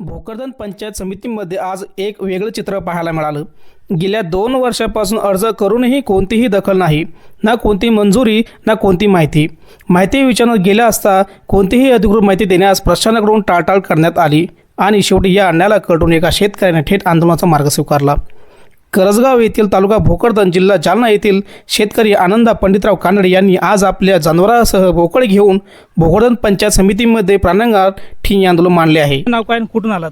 भोकरदन पंचायत समितीमध्ये आज एक वेगळं चित्र पाहायला मिळालं. गेल्या दोन वर्षापासून अर्ज करूनही कोणतीही दखल नाही. ना कोणती मंजुरी ना कोणती माहिती. माहिती विचारण्यात गेल्या असता कोणतीही अधिकृत माहिती देण्यास प्रशासनाकडून टाळटाळ करण्यात आली आणि शेवटी या अन्यायाला कडून एका शेतकऱ्याने थेट आंदोलनाचा मार्ग स्वीकारला. करजगाव येथील तालुका भोकरदन जिल्हा जालना येथील शेतकरी आनंदा पंडितराव कानडे यांनी आज आपल्या जनावरांसह बोकड घेऊन भोकरदन पंचायत समितीमध्ये प्राणांगात ठिय्या आंदोलन मांडले आहे. नाव काय आणि कुठून आलात?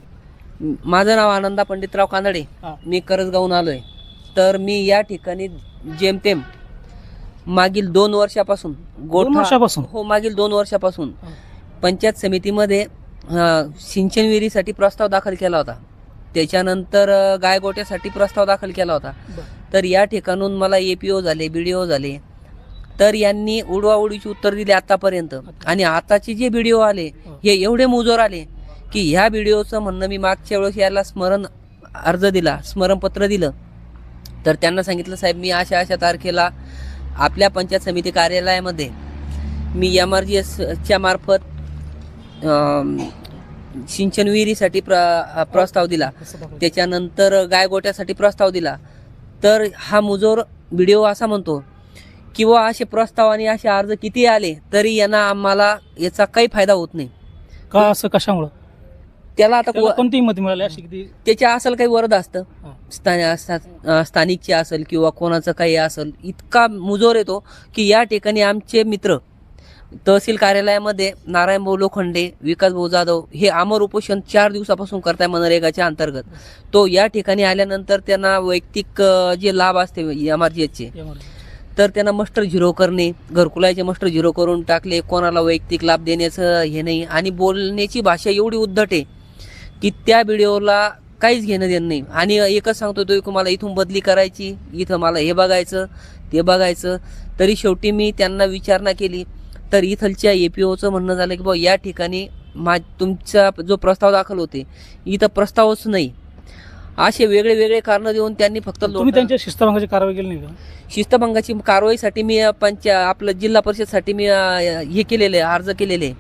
माझं नाव आनंदा पंडितराव कानडे. हा. मी करजगावून आलोय. तर मी या ठिकाणी जेमतेम मागील दोन वर्षापासून दोन वर्षापासून? हो मागील दोन वर्षापासून पंचायत समितीमध्ये अं, सिंचन विहिरीसाठी प्रस्ताव दाखल केला होता. त्याच्यानंतर गायगोट्यासाठी प्रस्ताव दाखल केला होता. तर या ठिकाणून मला ए पी ओ झाले बी डी ओ झाले. तर यांनी उडवाउडीची उत्तर दिली आतापर्यंत. आणि आताचे जे व्हिडिओ आले हे. एवढे मुजोर आले की ह्या व्हिडिओचं म्हणणं मी मागच्या वेळेस याला स्मरण अर्ज दिला स्मरणपत्र दिलं. तर त्यांना सांगितलं साहेब मी अशा अशा तारखेला आपल्या पंचायत समिती कार्यालयामध्ये मी एम आर जी एसच्या मार्फत सिंचन विहिरीसाठी प्र प्रस्ताव दिला. त्याच्यानंतर गायगोट्यासाठी प्रस्ताव दिला. तर हा मुजोर व्हिडिओ असा म्हणतो किंवा असे प्रस्ताव आणि असे अर्ज किती आले तरी यांना आम्हाला याचा काही फायदा होत नाही. का असं? कशामुळं? त्याला आता त्याला को- कोणतीही मत मिळाली अशी किती? त्याच्या असेल काही वरद असतं. स्थानिकचे असेल किंवा कोणाचं काही असेल इतका मुजोर येतो की या ठिकाणी आमचे मित्र तहसील कार्यालयामध्ये नारायण भाऊ लोखंडे विकास भाऊ जाधव हे अमर उपोषण चार दिवसापासून करताय मनरेगाच्या अंतर्गत. तो या ठिकाणी आल्यानंतर त्यांना वैयक्तिक जे लाभ असते एम आर जी एचचे तर त्यांना मस्टर झिरो करणे घरकुलाचे मस्टर झिरो करून टाकले कोणाला वैयक्तिक लाभ देण्याचं हे नाही आणि बोलण्याची भाषा एवढी उद्धट आहे की त्या व्हिडिओला काहीच घेणं देणं नाही. आणि एकच सांगतो तो की मला इथून बदली करायची इथं मला हे बघायचं ते बघायचं. तरी शेवटी मी त्यांना विचारणा केली. तर इथलच्या ए पी ओचं म्हणणं झालं की बाबा या ठिकाणी मा तुमचा जो प्रस्ताव दाखल होते इथं प्रस्तावच नाही. असे वेगळे वेगळे कारणं देऊन त्यांनी फक्त तुम्ही त्यांच्या शिस्तभंगाची कारवाई केली नाही का? शिस्तभंगाची कारवाईसाठी मी पंच आपलं जिल्हा परिषदसाठी मी अ, हे केलेले आहे, अर्ज केलेले. आहे.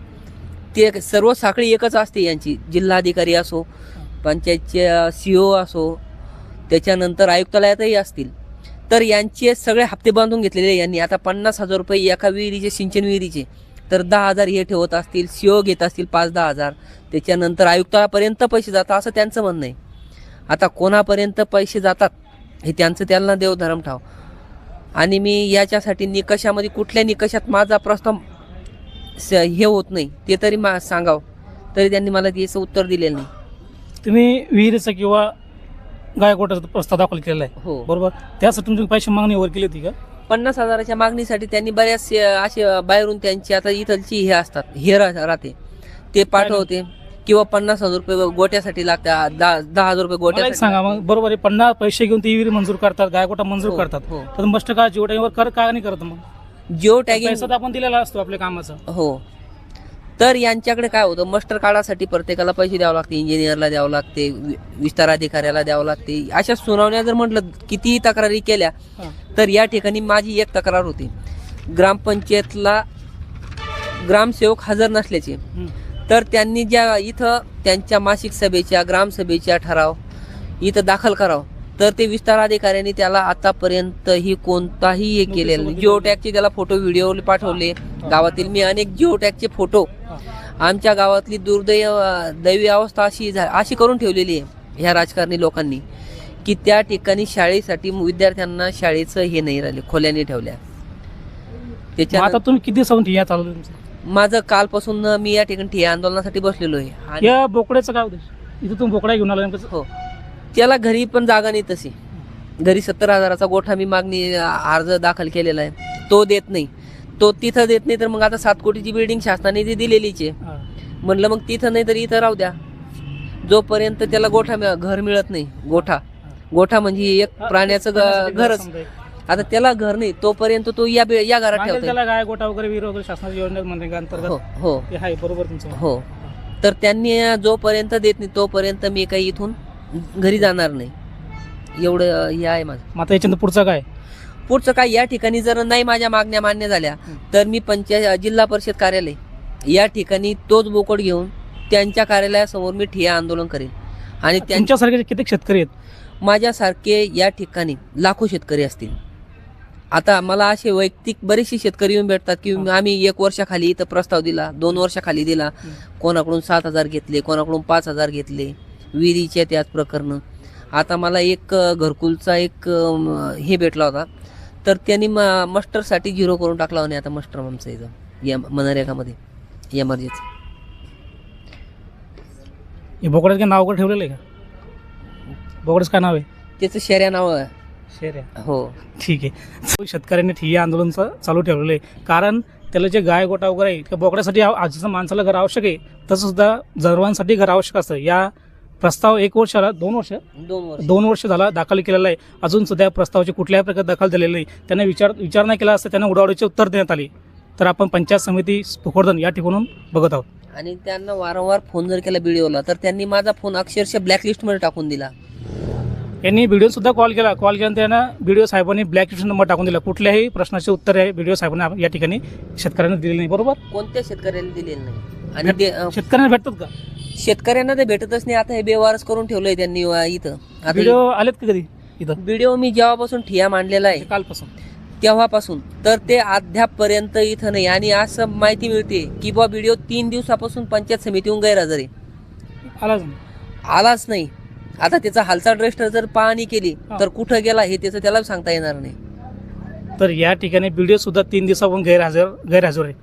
ते सर्व साखळी एकच असते यांची. जिल्हाधिकारी असो पंचायतचे सी ओ असो त्याच्यानंतर आयुक्तालयातही असतील. तर यांचे सगळे हप्ते बांधून घेतलेले यांनी. आता पन्नास हजार रुपये एका विहिरीचे सिंचन विहिरीचे. तर दहा हजार हे ठेवत असतील सीओ घेत असतील पाच दहा हजार. त्याच्यानंतर आयुक्तापर्यंत पैसे जातात असं त्यांचं म्हणणं आहे. आता कोणापर्यंत पैसे जातात हे त्यांचं त्यांना देवधरम ठाव. आणि मी याच्यासाठी निकषामध्ये कुठल्या निकषात माझा प्रस्ताव स- हे होत नाही ते तरी मा सांगावं. तरी त्यांनी मला त्याचं उत्तर दिलेलं नाही. तुम्ही विहिरीचं किंवा गायकोटाचा प्रस्ताव दाखल केलेला आहे. हो. बरोबर? त्यासाठी तुमची पैसे मागणी वर केली होती का? पन्नास हजाराच्या मागणीसाठी त्यांनी बऱ्याच असे बाहेरून त्यांची आता इथलची हे असतात हे रा- राहते. ते पाठवते. किंवा पन्नास हजार रुपये गोट्यासाठी लागतात दहा दहा हजार रुपये मला एक गोट्यासाठी सांगा मग बरोबर आहे पन्नास पैसे घेऊन ती विहिरी मंजूर करतात गायकोटा मंजूर हो, करतात. हो. तर मस्त का जीवटाईवर कर का नाही करत मग? जिओ टॅगिंग पैसा तर आपण दिलेला असतो आपल्या कामाचा. हो. तर यांच्याकडे काय होतं? मस्टर कार्डासाठी प्रत्येकाला पैसे द्यावं लागते इंजिनियरला द्यावं लागते विस्तार अधिकाऱ्याला द्यावं लागते. अशा सुनावण्या जर म्हटलं कितीही तक्रारी केल्या. तर या ठिकाणी माझी एक तक्रार होती. ग्रामपंचायतला ग्रामसेवक हजर नसल्याचे. तर त्यांनी ज्या इथं त्यांच्या मासिक सभेच्या ग्रामसभेच्या ठराव इथं दाखल करावं. तर ते विस्तार अधिकाऱ्यांनी त्याला आतापर्यंत ही कोणताही हे केलेलं नाही. जिओ टॅगचे त्याला फोटो व्हिडिओ पाठवले गावातील. मी अनेक जिओ टॅगचे फोटो. आमच्या गावातली दुर्दैव दैवी अवस्था अशी अशी करून ठेवलेली आहे ह्या राजकारणी लोकांनी की त्या ठिकाणी शाळेसाठी विद्यार्थ्यांना शाळेचं हे नाही राहिले खोल्याने ठेवल्या. त्याच्या आता तुम्ही किती दिवसाहून ठिय्या चालू माझं कालपासून मी या ठिकाणी ठिय्या आंदोलनासाठी बसलेलो आहे. या बोकड्याचं काय इथं तुम्ही बोकडा घेऊन आला हो. त्याला घरी पण जागा नाही तशी. घरी सत्तर हजाराचा गोठा मी मागणी अर्ज दाखल केलेला आहे. तो देत नाही. तो तिथं देत नाही तर मग आता सात कोटीची बिल्डिंग शासनाने ती दिलेलीच आहे. म्हणलं मग तिथं नाही तर इथं राहू द्या. जोपर्यंत त्याला गोठा घर मिळत नाही गोठा. गोठा म्हणजे एक प्राण्याचं घरच. आता त्याला घर नाही तोपर्यंत तो या या घरात गाय गोटा वगैरे शासनाच्या हो हो. बरोबर हो. तर त्यांनी जोपर्यंत देत नाही तोपर्यंत मी काही इथून घरी जाणार नाही. एवढं हे आहे माझं. मग आता याच्यानंतर पुढचं काय? पुढचं काय या ठिकाणी जर नाही माझ्या मागण्या मान्य झाल्या तर मी पंचायत जिल्हा परिषद कार्यालय या ठिकाणी तोच बोकड घेऊन त्यांच्या कार्यालयासमोर मी ठिय्या आंदोलन करेन. आणि त्यां त्यांच्यासारखे किती शेतकरी आहेत? माझ्यासारखे या ठिकाणी लाखो शेतकरी असतील. आता मला असे वैयक्तिक बरेचसे शेतकरी येऊन भेटतात की आम्ही एक वर्षाखाली इथं प्रस्ताव दिला दोन वर्षाखाली दिला. कोणाकडून सात हजार घेतले कोणाकडून पाच हजार घेतले. विहिरीचे त्याच प्रकरण आता मला एक घरकुलचा एक हे भेटला होता. तर त्यांनी म मस्टरसाठी झिरो करून टाकला म्हणे आता मस्टर आमचं इथं या मनरेगामध्ये एमर्जन्सी हे बोकड्यात काय नाव वगैरे ठेवलेलं आहे का? बोकड्याचं काय नाव आहे? त्याचं शर्या नाव आहे. हो. ठीक आहे. शेतकऱ्यांनी ठिय्या आंदोलनचं चालू ठेवलेलं आहे. कारण त्याला जे गाय गोटा वगैरे आहे त्या बोकड्यासाठी आजचं माणसाला घर आवश्यक आहे. तसं सुद्धा जनावरांसाठी घर आवश्यक असतं. या प्रस्ताव एक वर्षाला दोन वर्ष? दोन वर्ष. दोन वर्ष झाला दाखल केलेला आहे. अजून सुद्धा प्रस्तावाची कुठल्याही प्रकारे दखल दिलेली नाही. त्यांना विचार विचार नाही केला असता त्यांना उडावडीचे उत्तर देण्यात आले. तर आपण पंचायत समिती भोकरदन या ठिकाणून बघत आहोत. आणि त्यांना वारंवार फोन जर केला व्हिडिओला तर त्यांनी माझा फोन अक्षरशः ब्लॅकलिस्टमध्ये टाकून दिला. यांनी व्हिडिओ सुद्धा कॉल केला. कॉल केल्यानंतर त्यांना व्हिडिओ साहेबांनी ब्लॅक लिस्ट नंबर टाकून दिला. कुठल्याही प्रश्नाचे उत्तर आहे व्हिडिओ साहेबांनी या ठिकाणी शेतकऱ्यांना दिले नाही. बरोबर? कोणत्या शेतकऱ्याला दिलेलं नाही? आणि ते अं, शेतकऱ्यांना भेटतात का? शेतकऱ्यांना ते भेटतच नाही. आता हे बेवारस करून ठेवलंय त्यांनी अं, इथं. आता व्हिडिओ आलेत का कधी? इथं? व्हिडिओ मी जेव्हापासून ठिया मांडलेला आहे कालपासून. तेव्हापासून. तर ते अद्यापपर्यंत इथं नाही. आणि असं माहिती मिळते की बा व्हिडिओ तीन दिवसापासून पंचायत समितीहून गैरहजर आहे. आलाच नाही. आलाच नाही. आता त्याचा हालचाल रजिस्टर जर पाहणी केली हा. तर कुठं गेला हे त्याचं त्याला सांगता येणार नाही. तर या ठिकाणी व्हिडिओ सुद्धा तीन दिवसापासून गैरहजर गैरहजर आहे.